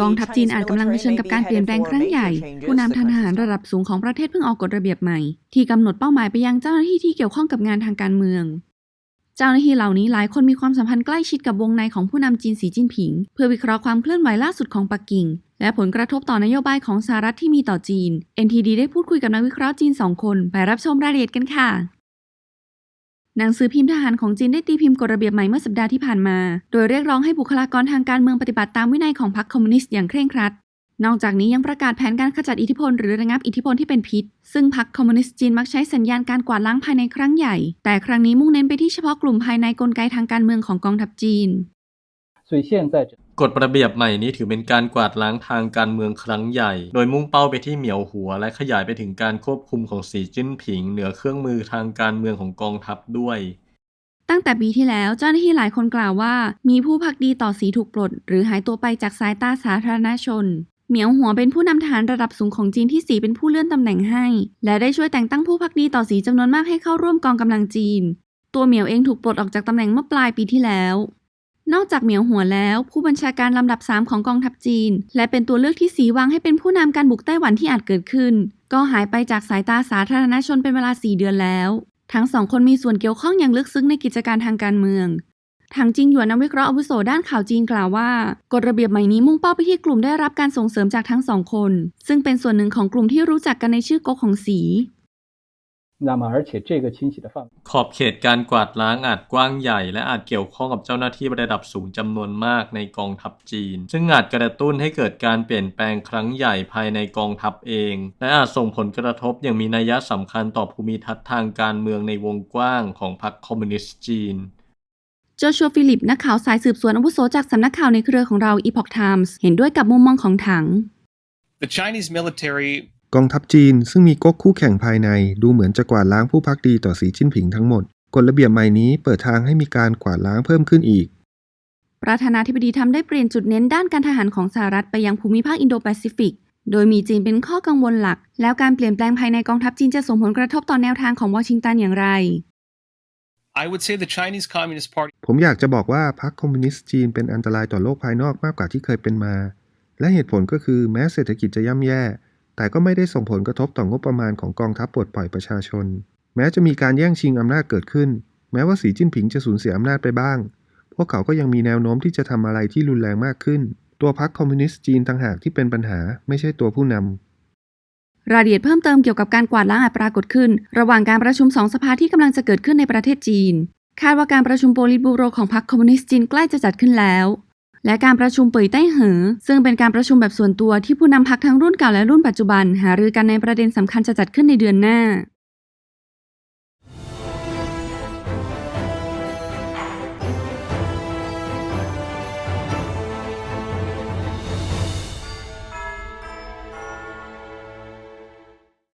กองทัพจีนอาจกำลังเผชิญกับการเปลี่ยนแปลงครั้งใหญ่ ผู้นำทหารระดับสูงของประเทศเพิ่งออกกฎระเบียบใหม่ ที่กำหนดเป้าหมายไปยังเจ้าหน้าที่ที่เกี่ยวข้องกับงานทางการเมือง เจ้าหน้าที่เหล่านี้หลายคนมีความสัมพันธ์ใกล้ชิดกับวงในของผู้นำจีนสีจิ้นผิง เพื่อวิเคราะห์ความเคลื่อนไหวล่าสุดของปักกิ่ง และผลกระทบต่อนโยบายของสหรัฐที่มีต่อจีน NTD ได้พูดคุยกับนักวิเคราะห์จีนสองคนไปรับชมรายละเอียดกันค่ะ หนังสือพิมพ์ทหารของจีนได้ตีพิมพ์กฎระเบียบใหม่เมื่อสัปดาห์ที่ผ่านมา โดยเรียกร้องให้บุคลากรทางการเมืองปฏิบัติตามวินัยของพรรคคอมมิวนิสต์อย่างเคร่งครัด นอกจากนี้ยังประกาศแผนการขจัดอิทธิพลหรือระงับอิทธิพลที่เป็นพิษ ซึ่งพรรคคอมมิวนิสต์จีนมักใช้สัญญาณการกวาดล้างภายในครั้งใหญ่ แต่ครั้งนี้มุ่งเน้นไปที่เฉพาะกลุ่มภายในกลไกทางการเมืองของกองทัพจีน 所以现在这 กฎระเบียบใหม่นี้ถือเป็นการกวาดล้างทางการเมืองครั้งใหญ่ โดยมุ่งเป้าไปที่เหมียวหัว และขยายไปถึงการควบคุมของสีจิ้นผิง เหนือเครื่องมือทางการเมืองของกองทัพด้วย ตั้งแต่ปีที่แล้วเจ้าหน้าที่หลายคนกล่าวว่า มีผู้พักดีต่อสีถูกปลด หรือหายตัวไปจากสายตาสาธารณชน เหมียวหัวเป็นผู้นำทหารระดับสูงของจีนที่สีเป็นผู้เลื่อนตำแหน่งให้ และได้ช่วยแต่งตั้งผู้พักดีต่อสีจำนวนมากให้เข้าร่วมกองกำลังจีน ตัวเหมียวเองถูกปลดออกจากตำแหน่งเมื่อปลายปีที่แล้ว นอกจากเหมียวหัวแล้ว ผู้บัญชาการลำดับ 3 ของกองทัพจีน และเป็นตัวเลือกที่สีวางให้เป็นผู้นำการบุกไต้หวันที่อาจเกิดขึ้น ก็หายไปจากสายตาสาธารณชนเป็นเวลา 4 เดือนแล้ว ทั้งสองคนมีส่วนเกี่ยวข้องอย่างลึกซึ้งในกิจการทางการเมืองทางจิงหยวนนักวิเคราะห์อาวุโสด้านข่าวจีนกล่าวว่ากฎระเบียบใหม่นี้มุ่งเป้าไปที่กลุ่มได้รับการส่งเสริมจากทั้งสองคน ซึ่งเป็นส่วนหนึ่งของกลุ่มที่รู้จักกันในชื่อก๊กของสี 那么而且这个清洗的范围 ขอบเขตการกวาดล้างอาจกว้างใหญ่ และอาจเกี่ยวข้องกับเจ้าหน้าที่ระดับสูงจำนวนมากในกองทัพจีน ซึ่งอาจกระตุ้นให้เกิดการเปลี่ยนแปลงครั้งใหญ่ภายในกองทัพเอง และอาจส่งผลกระทบอย่างมีนัยสำคัญต่อภูมิทัศน์ทางการเมืองในวงกว้างของพรรคคอมมิวนิสต์จีน โจชัวฟิลิปนักข่าวสายสืบสวนอาวุโสจากสำนักข่าวในเครือของเรา Epoch Times เห็นด้วยกับมุมมองของถัง The Chinese military กองทัพจีนซึ่งมีก๊กคู่แข่งภายในดูเหมือนจะกวาดล้างผู้พักดีต่อสีจิ้นผิงทั้งหมดกฎระเบียบใหม่นี้เปิดทางให้มีการกวาดล้างเพิ่มขึ้นอีก ประธานาธิบดีทำได้เปลี่ยนจุดเน้นด้านการทหารของสหรัฐไปยังภูมิภาคอินโดแปซิฟิก โดยมีจีนเป็นข้อกังวลหลัก แล้วการเปลี่ยนแปลงภายในกองทัพจีนจะส่งผลกระทบต่อแนวทางของวอชิงตันอย่างไร I would say the Chinese Communist Party ผมอยากจะบอกว่าพรรคคอมมิวนิสต์จีนเป็นอันตรายต่อโลกภายนอกมากกว่าที่เคยเป็นมา และเหตุผลก็คือแม้เศรษฐกิจจะย่ำแย่ แต่ก็ไม่ได้ส่งผลกระทบต่องบประมาณของกองทัพปลดปล่อยประชาชน แม้จะมีการแย่งชิงอำนาจเกิดขึ้น แม้ว่าสีจิ้นผิงจะสูญเสียอำนาจไปบ้าง พวกเขาก็ยังมีแนวโน้มที่จะทำอะไรที่รุนแรงมากขึ้น ตัวพรรคคอมมิวนิสต์จีนต่างหากที่เป็นปัญหาไม่ใช่ตัวผู้นำรายละเอียดเพิ่มเติมเกี่ยวกับการกวาดล้างอาจปรากฏขึ้น ระหว่างการประชุมสองสภาที่กำลังจะเกิดขึ้นในประเทศจีน คาดว่าการประชุมโปลิตบูโรของพรรคคอมมิวนิสต์จีนใกล้จะจัดขึ้นแล้ว และการประชุมเปิยใต้เหอซึ่งเป็นการประชุมแบบส่วนตัวที่ผู้นำพักทั้งรุ่นเก่าและรุ่นปัจจุบัน หารือกันในประเด็นสำคัญจะจัดขึ้นในเดือนหน้า